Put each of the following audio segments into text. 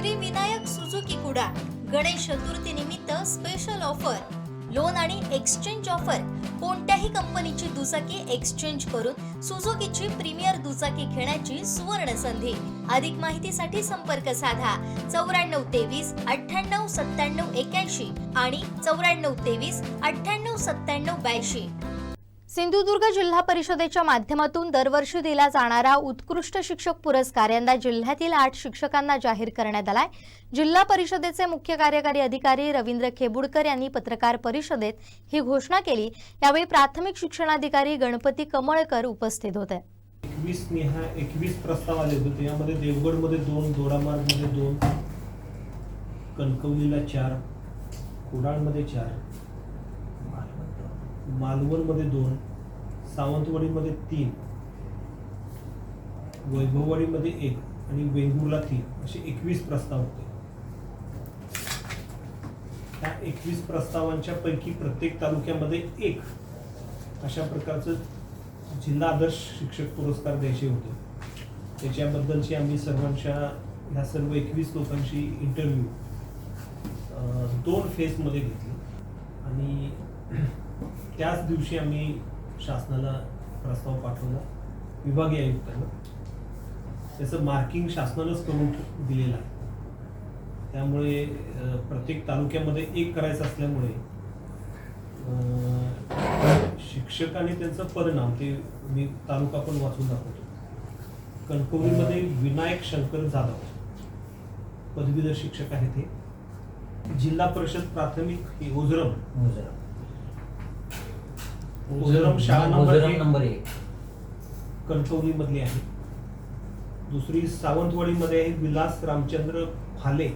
Shri Vinayak Suzuki कुडा गणेश चतुर्थी निमित्त special offer loan आणि exchange offer कोणत्याही कंपनीची दुचाकी एक्सचेंज करून सुझुकीची प्रीमियर दुचाकी घेण्याची सुवर्ण संधी. अधिक माहितीसाठी संपर्क साधा. चौऱ्याण्णव तेवीस अठ्ठ्याण्णव सत्त्याण्णव एक्याऐंशी आणि चौऱ्याण्णव तेवीस अठ्ठ्याण्णव सत्त्याण्णव ब्याऐंशी. सिंधुदुर्ग जिल्हा परिषदेच्या माध्यमातून दरवर्षी दिला जाणारा उत्कृष्ट शिक्षक पुरस्कार यंदा जिल्ह्यातील आठ शिक्षकांना जाहीर करण्यात आलाय. जिल्हा परिषदेचे मुख्य कार्यकारी अधिकारी रवींद्र खेबुडकर यांनी पत्रकार परिषदेत ही घोषणा केली. यावेळी प्राथमिक शिक्षणाधिकारी गणपती कमळकर उपस्थित होते. एकवीस निहा एकवीस प्रस्ताव आले होते. यामध्ये देवगडमध्ये दोन दोडामार्गमध्ये दोन कणकवलीला चार कुडाळमध्ये चार मालवणमध्ये दोन सावंतवाडीमध्ये तीन वैभववाडीमध्ये एक आणि वेंगुर्ला तीन असे एकवीस प्रस्ताव होते. त्या एकवीस प्रस्तावांच्या पैकी प्रत्येक तालुक्यामध्ये एक अशा प्रकारचं जिल्हा आदर्श शिक्षक पुरस्कार द्यायचे होते. त्याच्याबद्दलची आम्ही सर्वांच्या ह्या सर्व एकवीस लोकांशी इंटरव्ह्यू दोन फेजमध्ये घेतली. आणि त्याच दिवशी आम्ही शासनाला प्रस्ताव पाठवला. विभागीय आयुक्तांना. त्याचं मार्किंग शासनानंच करून दिलेलं आहे. त्यामुळे प्रत्येक तालुक्यामध्ये एक करायचं असल्यामुळे अ, शिक्षक आणि त्यांचा परिणाम ते मी तालुका पण वाचून दाखवतो. कणकवलीमध्ये विनायक शंकर जाधव पदवीधर शिक्षक आहेत ते जिल्हा परिषद प्राथमिक हे ओझरम ओझरम शाळा नंबर एक. नंबर आहे. दुसरी सावंतवाडीमध्ये आहे विलास रामचंद्र फाले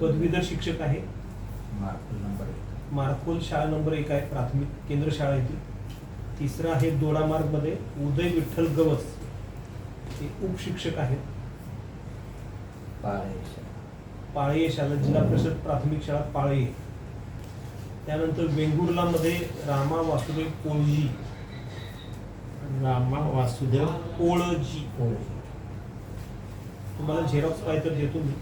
पदवीधर शिक्षक आहे. मार्कुल नंबर एक. मारकोल शाळा नंबर एक आहे प्राथमिक केंद्र शाळा ती तिसरं आहे दोडामार्गमध्ये उदय विठ्ठल गवस. हे उपशिक्षक आहेत. पाळायचे पाळये शाळा जिल्हा परिषद प्राथमिक शाळा पाळये. त्यानंतर वेंगुर्लामध्ये रामा वासुदेव कोळजी रामा वासुदेव कोळजी. कोळी. तुम्हाला झेरॉक्स पाहिजे तर देतो मी.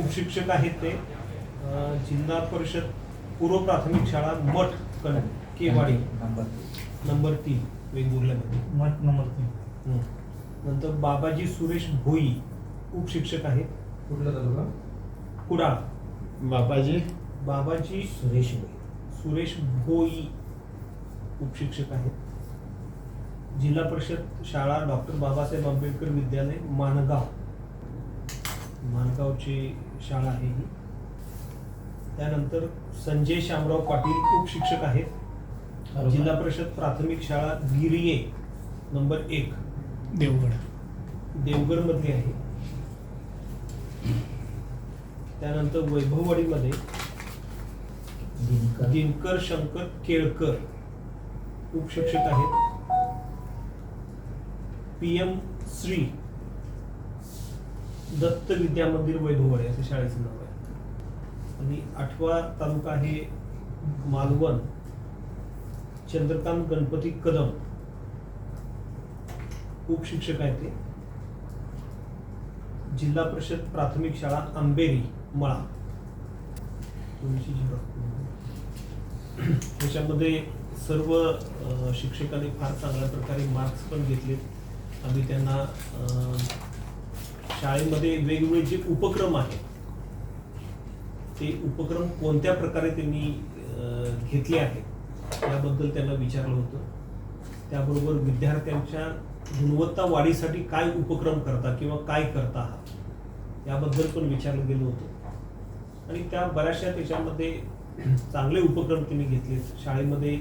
उपशिक्षक आहेत ते. जिल्हा परिषद पूर्व प्राथमिक शाळा मठ कण केवाडी. नंबर नंबर तीन वेंगुर्ल्यामध्ये मठ नंबर तीन. नंतर बाबाजी सुरेश भोई उपशिक्षक आहेत. कुठला तालुका कुडाळ. बाबाजी. बाबाजी सुरेश भोई. सुरेश भोई उपशिक्षक आहेत. जिल्हा परिषद शाळा डॉक्टर बाबासाहेब आंबेडकर विद्यालय माणगाव माणगावची शाळा आहे ही. त्यानंतर संजय शामराव पाटील उपशिक्षक आहेत. जिल्हा परिषद प्राथमिक शाळा गिरिये नंबर एक. देवगड. देवगड मधली आहे. त्यानंतर वैभववाडीमध्ये दिनकर. दिनकर शंकर केळकर उपशिक्षक आहेत. पी एम श्री दत्त विद्या मंदिर वैभववाडी असे शाळेचं नाव आहे. आणि आठवा तालुका आहे मालवण. चंद्रकांत गणपती कदम उपशिक्षक आहेत ते. जिल्हा परिषद प्राथमिक शाळा आंबेरी मळा. तुमची त्याच्यामध्ये सर्व शिक्षकांनी फार चांगल्या प्रकारे मार्क्स पण घेतलेत. आम्ही त्यांना शाळेमध्ये वेगवेगळे जे उपक्रम आहेत ते उपक्रम कोणत्या प्रकारे त्यांनी घेतले आहेत याबद्दल त्यांना विचारलं होतं. त्याबरोबर विद्यार्थ्यांच्या गुणवत्ता वाढीसाठी काय उपक्रम करता किंवा काय करता आहात याबद्दल पण विचारलं गेलं होतं. आणि त्या बऱ्याचशा त्याच्यामध्ये चांगले उपक्रम तुम्ही घेतले. शाळेमध्ये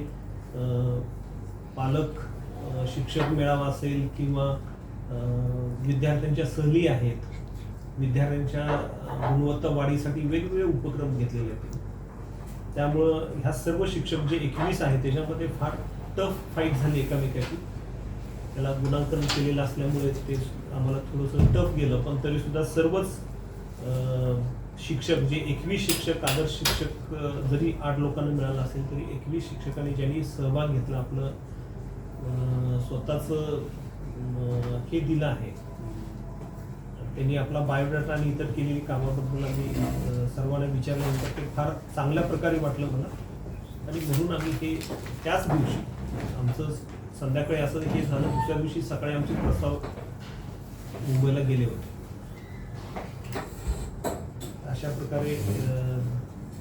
पालक शिक्षक मेळावा असेल किंवा विद्यार्थ्यांच्या सहली आहेत. विद्यार्थ्यांच्या गुणवत्ता वाढीसाठी वेगवेगळे उपक्रम घेतलेले आहेत. त्यामुळं ह्या सर्व शिक्षक जे एकवीस आहेत त्याच्यामध्ये फार टफ फाईट झाली एकामेकाची. त्याला गुणांकन केलेलं असल्यामुळे ते आम्हाला थोडंसं टफ गेलं. पण तरी सुद्धा सर्वच शिक्षक जे एकवीस शिक्षक आदर्श शिक्षक जरी आठ लोकांना मिळालं असेल तरी एकवीस शिक्षकांनी ज्यांनी सहभाग घेतला आपलं स्वतःचं हे दिलं आहे. त्यांनी आपला बायोडाटा आणि इतर केलेली कामाबद्दल आम्ही सर्वांना विचारल्यानंतर ते फार चांगल्या प्रकारे वाटलं मला. आणि म्हणून आम्ही हे त्याच दिवशी आमचं संध्याकाळी असं हे झालं दुसऱ्या दिवशी सकाळी आमचे प्रस्ताव मुंबईला गेले होते. अशा प्रकारे अं,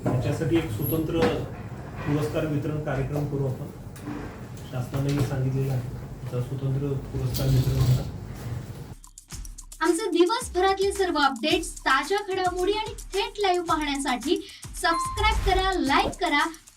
याच्यासाठी एक स्वतंत्र पुरस्कार वितरण कार्यक्रम करू आपण. शासनानेही सांगितलेलं आहे तर स्वतंत्र पुरस्कार वितरण होणार आमचे दिवसभरातले सर्व अपडेट्स ताज्या घडामोडी आणि थेट लाईव्ह पाहण्यासाठी सबस्क्राईब करा लाईक करा